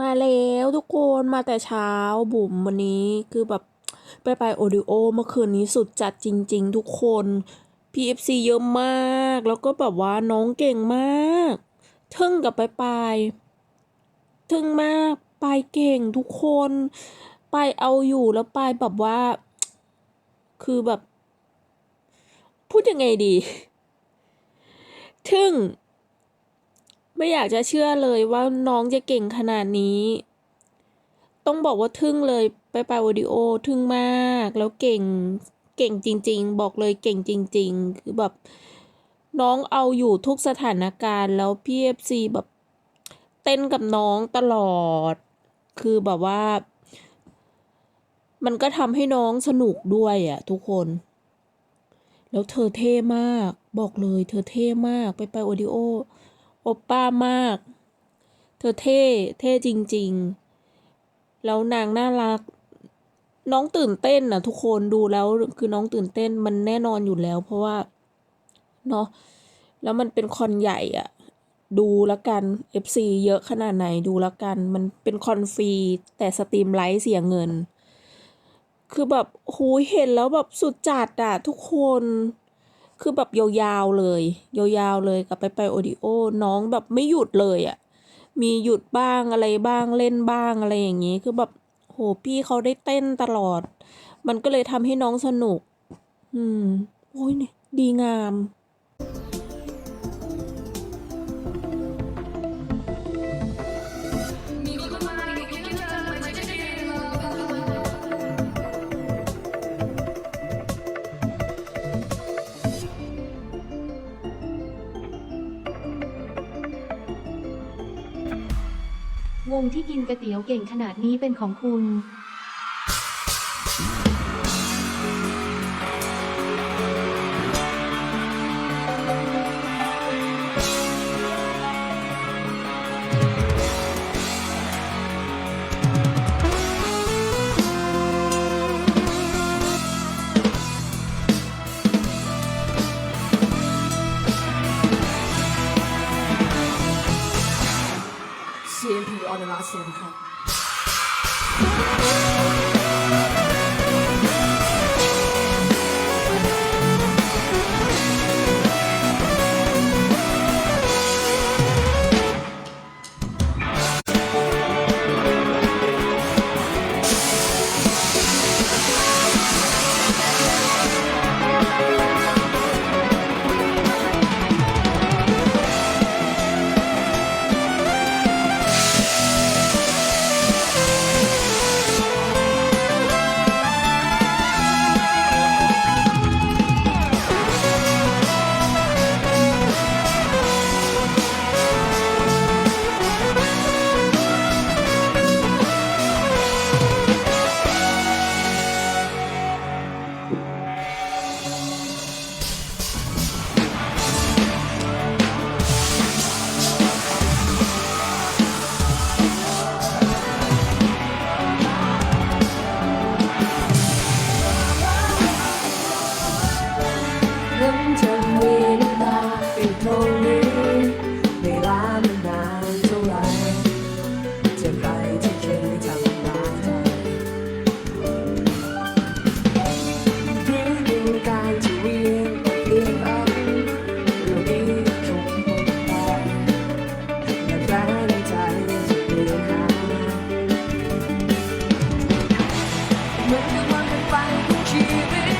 มาแล้วทุกคนมาแต่เช้าบุ๋มวันนี้คือแบบไปไปโอดิโอเมื่อคืนนี้สุดจัดจริง ๆ ทุกคน PFC เยอะมาก แล้วก็แบบว่าน้องเก่งมาก ทึ่งกับไปไปทึ่งมากไปเก่งทุกคน ไปเอาอยู่แล้วไปแบบว่า คือแบบ พูดยังไงดี ทึ่ง ไม่อยากจะเชื่อเลยว่าน้องจะเก่งขนาดนี้ ต้องบอกว่าทึ่งเลยไปไปวิดีโอทึ่งมาก แล้วเก่งเก่งจริง ๆ บอกเลยเก่งจริง ๆ คือแบบน้องเอาอยู่ทุกสถานการณ์แล้วพี่เอฟซีแบบเต้นกับน้องตลอด คือแบบว่า มันก็ทำให้น้องสนุกด้วยอะทุกคน แล้วเธอเท่มาก บอกเลยเธอเท่มากไปไปโอดิโอ โอปป้ามาก เธอเท่ เท่จริง ๆ แล้วนางน่ารัก น้องตื่นเต้นนะทุกคนดูแล้วคือน้องตื่นเต้นมันแน่นอนอยู่แล้ว เพราะว่าเนาะแล้วมันเป็นคอนใหญ่อะดูแล้วกัน FC เยอะขนาดไหนดูแล้วกัน มันเป็นคอนฟรีแต่สตรีมไลท์เสียเงิน คือแบบหยเห็นแล้วแบบสุดจัดอะทุกคน คือแบบยาวๆเลย ยาวๆเลยกับไปไปโอดิโอ น้องแบบไม่หยุดเลยอะ่ะ มีหยุดบ้างอะไรบ้างเล่นบ้างอะไรอย่างนี้ คือแบบโหพี่เขาได้เต้นตลอด มันก็เลยทำให้น้องสนุก อืม โอ้ยเนี่ยดีงาม วงที่กินก๋วยเตี๋ยวเก่งขนาดนี้เป็นของคุณ 我得拿起来。 มีน้ำตาอยู่ตรงนี้เวลามันนานเท่าไรจะไปที่เคยทำร้ายใจฤดูกาลที่วียนเอียอันเลองนี้งหมดไปในใจจะเปหาเมือนกัวันเป็นไปของชีวิต